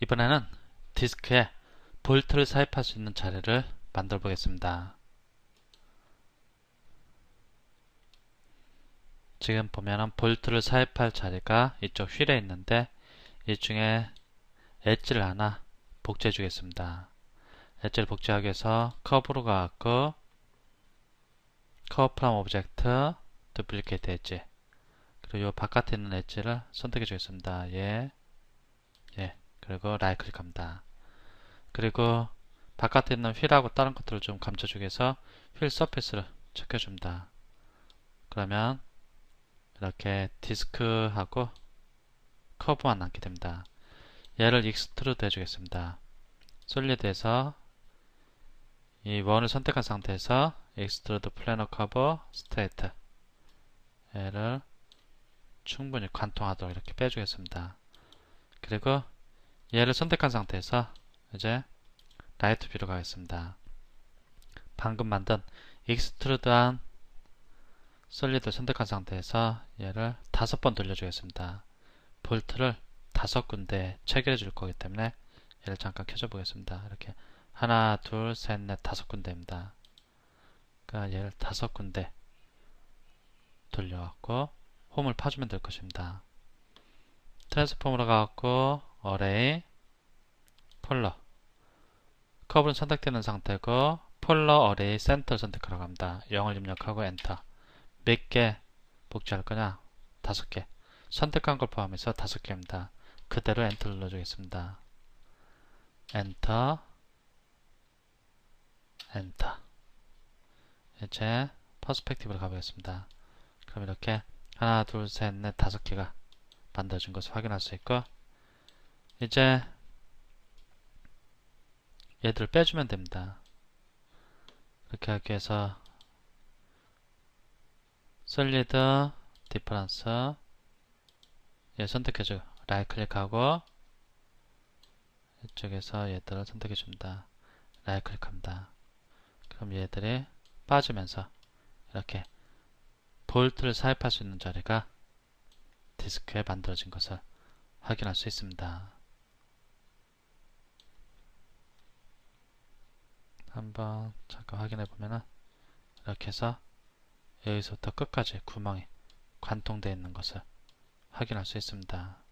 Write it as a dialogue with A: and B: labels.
A: 이번에는 디스크에 볼트를 삽입할 수 있는 자리를 만들어 보겠습니다. 지금 보면은 볼트를 삽입할 자리가 이쪽 휠에 있는데 이 중에 엣지를 하나 복제해 주겠습니다. 엣지를 복제하기 위해서 커브로 가고 커브 프람 오브젝트 두플리케이트 엣지 그리고 이 바깥에 있는 엣지를 선택해 주겠습니다. 예, 예, 그리고 라이 클릭합니다. 그리고 바깥에 있는 휠하고 다른 것들을 좀 감춰주기 위해서 휠 서페이스를 체크해줍니다. 그러면 이렇게 디스크하고 커브만 남게 됩니다. 얘를 익스트루드 해주겠습니다. 솔리드에서 이 원을 선택한 상태에서 익스트루드 플래너 커버 스트레이트 얘를 충분히 관통하도록 이렇게 빼주겠습니다. 그리고 얘를 선택한 상태에서 이제 라이트 뷰로 가겠습니다. 방금 만든 익스트루드한 솔리드 선택한 상태에서 얘를 다섯 번 돌려주겠습니다. 볼트를 다섯 군데 체결해 줄 거기 때문에 얘를 잠깐 켜줘 보겠습니다. 이렇게 하나, 둘, 셋, 넷, 다섯 군데입니다. 그러니까 얘를 다섯 군데 돌려갖고 홈을 파주면 될 것입니다. 트랜스폼으로 가갖고 어레이 폴러 커브는 선택되는 상태고 폴러 어레이 센터 선택하러 갑니다. 0을 입력하고 엔터 몇 개 복제할 거냐? 다섯 개 선택한 걸 포함해서 다섯 개입니다. 그대로 엔터 눌러주겠습니다. 엔터 엔터 이제 퍼스펙티브로 가보겠습니다. 그럼 이렇게 하나, 둘, 셋, 넷, 다섯 개가 만들어진 것을 확인할 수 있고 이제 얘들을 빼주면 됩니다. 이렇게 하기 위해서 솔리드 디퍼런스 얘 선택해줘 라이트 클릭하고 이쪽에서 얘들을 선택해 줍니다. 라이트 클릭합니다. 그럼 얘들이 빠지면서 이렇게 볼트를 삽입할 수 있는 자리가 디스크에 만들어진 것을 확인할 수 있습니다. 한번 잠깐 확인해 보면은 이렇게 해서 여기서부터 끝까지 구멍이 관통되어 있는 것을 확인할 수 있습니다.